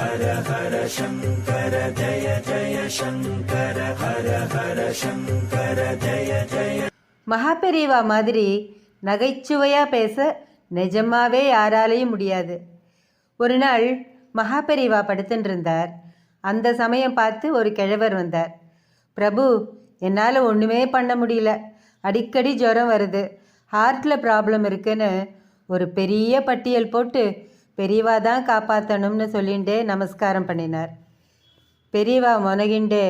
ஹர ஹர சங்கர ஜய ஜய சங்கர ஹர ஹர சங்கர ஜய ஜய மகாபெரிவா மாதிரி நகைச்சுவையாக பேச நிஜமாவே யாராலையும் முடியாது. ஒரு நாள் மகாபெரிவா படுத்துன்ருந்தார் அந்த சமயம் பார்த்து ஒரு கிழவர் வந்தார். பிரபு என்னால் ஒன்றுமே பண்ண முடியல. அடிக்கடி ஜுரம் வருது. ஹார்ட்டில் ப்ராப்ளம் இருக்குன்னு ஒரு பெரிய பட்டியல் போட்டு பெரியவா தான் காப்பாற்றணும்னு சொல்லிண்டே நமஸ்காரம் பண்ணினார். பெரியவா முனகிண்டே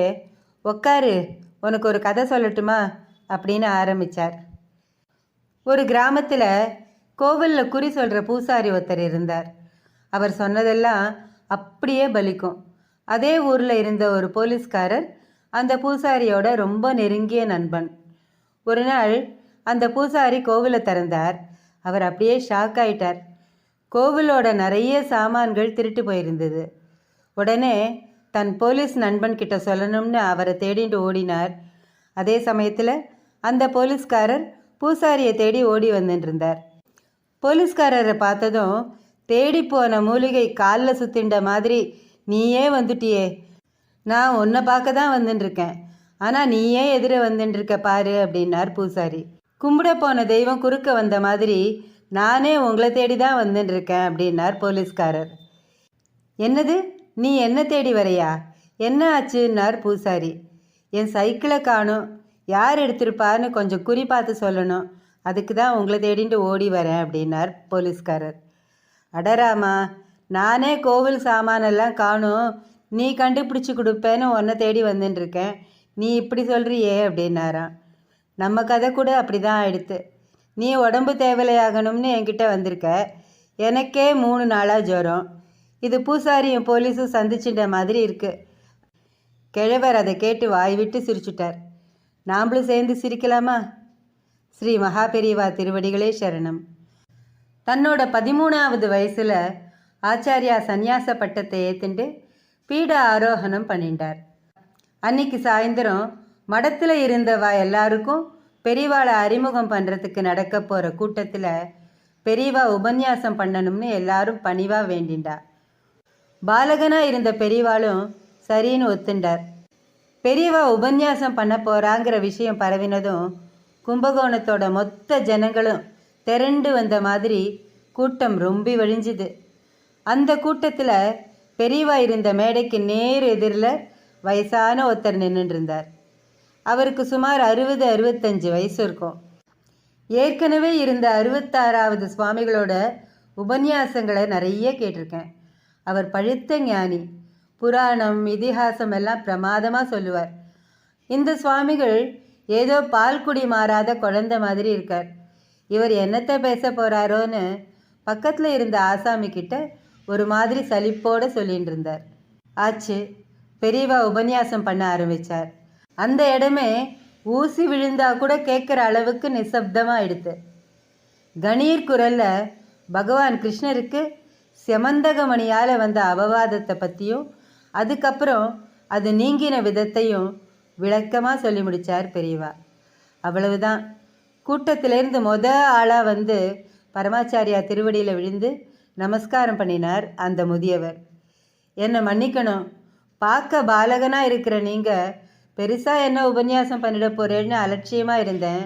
உக்காரு உனக்கு ஒரு கதை சொல்லட்டுமா? அப்படின்னு ஆரம்பித்தார் ஒரு கிராமத்தில் கோவிலில் குறி சொல்கிற பூசாரி ஒருத்தர் இருந்தார். அவர் சொன்னதெல்லாம் அப்படியே பலிக்கும். அதே ஊரில் இருந்த ஒரு போலீஸ்காரர் அந்த பூசாரியோட ரொம்ப நெருங்கிய நண்பன். ஒரு நாள் அந்த பூசாரி கோவிலை திறந்தார். அவர் அப்படியே ஷாக் ஆயிட்டார். கோவிலோட நிறைய சாமான்கள் திருட்டு போயிருந்தது. உடனே தன் போலீஸ் நண்பன் கிட்ட சொல்லணும்னு அவரை தேடிட்டு ஓடினார். அதே சமயத்தில் அந்த போலீஸ்காரர் பூசாரியை தேடி ஓடி வந்துட்டுருந்தார் போலீஸ்காரரை பார்த்ததும் தேடி போன மூலிகை காலில் சுத்திண்ட மாதிரி நீயே வந்துட்டியே. நான் உன்னை பார்க்க தான் வந்துட்டுருக்கேன் ஆனால் நீயே எதிரே வந்துட்டுருக்க பாரு அப்படின்னார் பூசாரி. கும்பிட போன தெய்வம் குறுக்க வந்த மாதிரி நானே உங்களை தேடி தான் வந்துட்டுருக்கேன் அப்படின்னார் போலீஸ்காரர். என்னது? நீ என்ன தேடி வரையா? என்ன ஆச்சுன்னார் பூசாரி. என் சைக்கிளை காணும். யார் எடுத்திருப்பான்னு கொஞ்சம் குறி பார்த்து சொல்லணும். அதுக்கு தான் உங்களை தேடிட்டு ஓடி வரேன் அப்படின்னார் போலீஸ்காரர். அடராமா நானே கோவில் சாமானெல்லாம் காணும். நீ கண்டுபிடிச்சி கொடுப்பேன்னு உன்னை தேடி வந்துட்டு இருக்கேன் நீ இப்படி சொல்கிறியே அப்படின்னாராம். நம்ம கதை கூட அப்படி தான் ஆயிடுத்து. நீ உடம்பு தேவலையாகணும்னு என்கிட்ட வந்திருக்க. எனக்கே மூணு நாளாக ஜுரம். இது பூசாரியும் போலீஸும் சந்திச்சிட்ட மாதிரி இருக்கு. கிழவர் அதை கேட்டு வாய் விட்டு சிரிச்சுட்டார். நாம்ளும் சேர்ந்து சிரிக்கலாமா? ஸ்ரீ மகாபெரிவா திருவடிகளே சரணம். தன்னோட பதிமூணாவது வயசில் ஆச்சாரியா சந்நியாச பட்டத்தை ஏத்துண்டு பீட ஆரோகணம் பண்ணிட்டார் அன்னைக்கு சாயந்தரம் மடத்தில் இருந்தவா எல்லாருக்கும் பெரியவாளை அறிமுகம் பண்ணுறதுக்கு நடக்க போகிற கூட்டத்தில் பெரியவா உபன்யாசம் பண்ணணும்னு எல்லாரும் பணிவாக வேண்டிண்டா. பாலகனாக இருந்த பெரியவாளும் சரின்னு ஒத்துண்டார். பெரியவா உபன்யாசம் பண்ண போகிறாங்கிற விஷயம் பரவினதும் கும்பகோணத்தோட மொத்த ஜனங்களும் திரண்டு வந்த மாதிரி கூட்டம் ரொம்பி வழிஞ்சுது. அந்த கூட்டத்தில் பெரியவா இருந்த மேடைக்கு நேர் எதிரில் வயசான ஒருத்தர் நின்றுட்டு இருந்தார். அவருக்கு சுமார் அறுபது அறுபத்தஞ்சு வயசு இருக்கும். ஏற்கனவே இருந்த அறுபத்தாறாவது சுவாமிகளோட உபன்யாசங்களை நிறைய கேட்டிருக்கேன். அவர் பழுத்த ஞானி புராணம் இதிகாசம் எல்லாம் பிரமாதமாக சொல்லுவார். இந்த சுவாமிகள் ஏதோ பால்குடி மாறாத குழந்தை மாதிரி இருக்கார். இவர் என்னத்தை பேச போகிறாரோன்னு பக்கத்தில் இருந்த ஆசாமி கிட்ட ஒரு மாதிரி சலிப்போடு சொல்லிட்டு இருந்தார். ஆச்சு பெரியவா உபன்யாசம் பண்ண ஆரம்பித்தார் அந்த இடமே ஊசி விழுந்தா கூட கேட்குற அளவுக்கு நிசப்தமாக எடுத்து கணீர் குரலில் பகவான் கிருஷ்ணருக்கு செமந்தகமணியால் வந்த அபவாதத்தை பற்றியும் அதுக்கப்புறம் அது நீங்கின விதத்தையும் விளக்கமாக சொல்லி முடித்தார் பெரியவா. அவ்வளவுதான். கூட்டத்திலேருந்து மொத ஆளாக வந்து பரமாச்சாரியா திருவடியில் விழுந்து நமஸ்காரம் பண்ணினார் அந்த முதியவர். என்னை மன்னிக்கணும். பார்க்க பாலகனாக இருக்கிற நீங்கள் பெருசாக என்ன உபன்யாசம் பண்ணிட போகிறேன்னு அலட்சியமாக இருந்தேன்.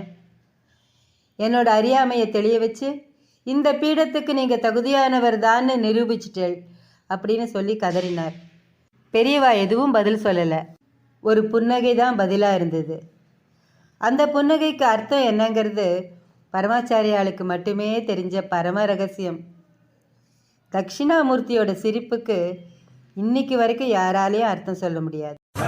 என்னோட அறியாமையை தெளிய வச்சு இந்த பீடத்துக்கு நீங்கள் தகுதியானவர் தான்னு நிரூபிச்சிட்டேள் அப்படின்னு சொல்லி கதறினார். பெரியவா எதுவும் பதில் சொல்லலை. ஒரு புன்னகை தான் பதிலாக இருந்தது. அந்த புன்னகைக்கு அர்த்தம் என்னங்கிறது பரமாச்சாரியாளுக்கு மட்டுமே தெரிஞ்ச பரம ரகசியம். தட்சிணாமூர்த்தியோட சிரிப்புக்கு இன்னைக்கு வரைக்கும் யாராலையும் அர்த்தம் சொல்ல முடியாது.